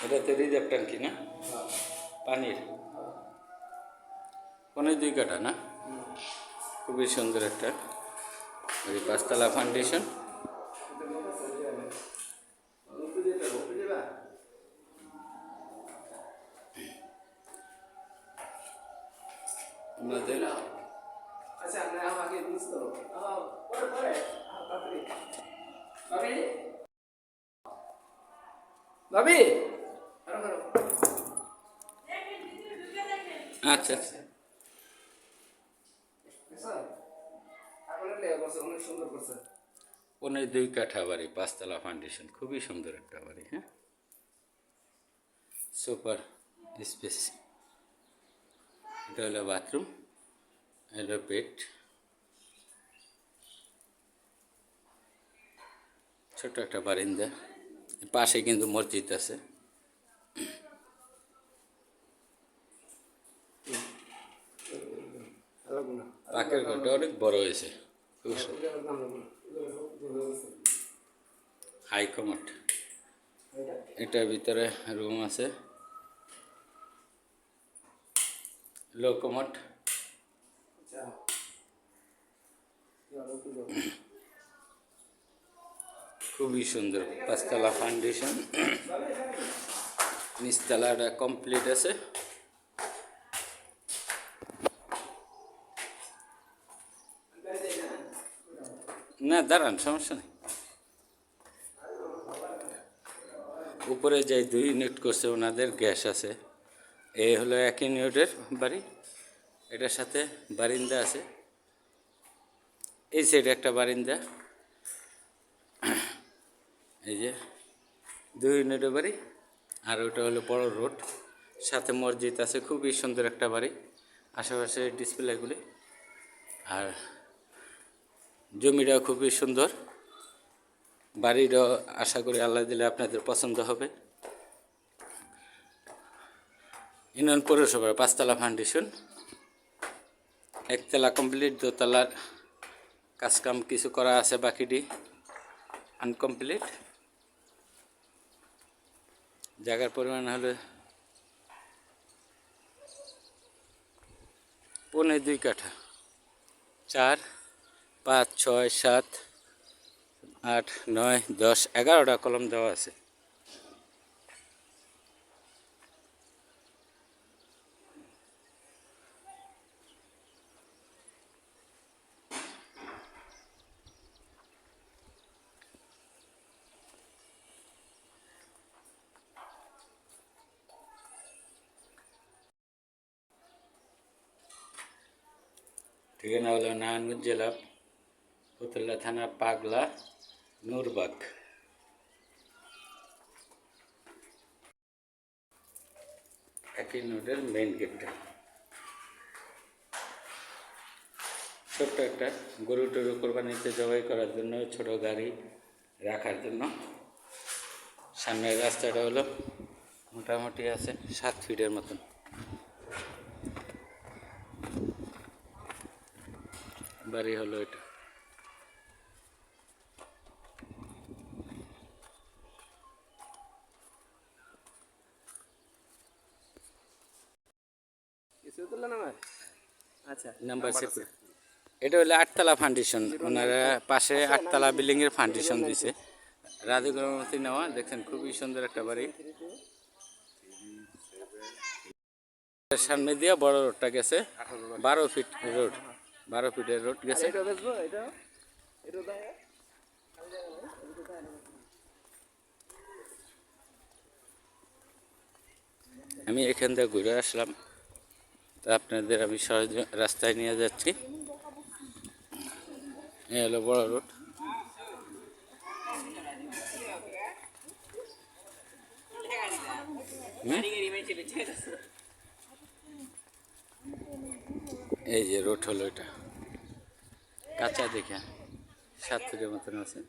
এটা তো রিজার্ভ ট্যাঙ্কি না? পানির। পনেরো দুই কাটা না? খুবই সুন্দর একটা ওই পাঁচতলা ফাউন্ডেশন ভাবি ভাবি আরও করো আচ্ছা আচ্ছা। পনেরো দুই কাঠা বাড়ি পাঁচতলা ফাউন্ডেশন খুবই সুন্দর একটা বাড়ি হ্যাঁ? সুপার স্পেস এটা হলো বাথরুম হলো বেড ছোট একটা বারিন্দা পাশে কিন্তু মসজিদ আছে। পাকের ঘরটা অনেক বড় হয়েছে। খুব এটার ভিতরে রুম আছে। লো কমার্ট ইয়ারো কি দাও খুবই সুন্দর পাঁচতলা ফাউন্ডেশন নিচতলাটা কমপ্লিট আছে। না, দাঁড়ান, সমস্যা নেই। উপরে যে দুই ইউনিট করছে, ওনাদের গ্যাস আছে। এ হলো এক ইউনিটের বাড়ি, এটার সাথে বারিন্দা আছে। এই সাইডে একটা বারিন্দা। এই যে দুই ইউনিটের বাড়ি, আর ওটা হলো বড় রোড। সাথে মসজিদ আছে, খুবই সুন্দর একটা বাড়ি। আশেপাশে ডিসপ্লেগুলি আর জমিটা খুবই সুন্দর। বাড়িটাও আশা করি আল্লাহ দিলে আপনাদের পছন্দ হবে। ইউনিয়ন পৌরসভার পাঁচতলা ফাউন্ডেশন একতলা কমপ্লিট দোতলার কাজকাম কিছু করা আছে বাকিটি আনকমপ্লিট জায়গার পরিমাণ হলো পৌনে দুই কাঠা। চার পাঁচ ছয় সাত আট নয় দশ এগারোটা কলম দেওয়া আছে। ঠিকানা হলো নারায়ণগঞ্জ জেলা ফতুল্লা থানা পাগলা, নূরবাগ। একই নোটের মেইন গেটটা ছোট্ট একটা গরু টরু কোরবানিতে জবাই করার জন্য, ছোট গাড়ি রাখার জন্য। সামনের রাস্তাটা হলো মোটামুটি আছে সাত ফিটের মতন। বাড়ি হলো এটা। আচ্ছা নাম্বার সেভ এটা হলো আটতলা ফাউন্ডেশন ওনারা পাশে আটতলা বিল্ডিং এর ফাউন্ডেশন দিছে। রাধুগ্রামতি নেওয়া দেখছেন খুবই সুন্দর একটা বাড়ি। সামনে দিয়ে বড় রোডটা গেছে। বারো ফিট রোড বারো ফিটের রোড গেছে। আমি এখান থেকে ঘুরে আসলাম। তা আপনাদের আমি সহজ রাস্তায় নিয়ে যাচ্ছি। এ হলো বড় রোড। এই যে রোড হলো এটা। কাঁচা দেখে সাত মতন আছে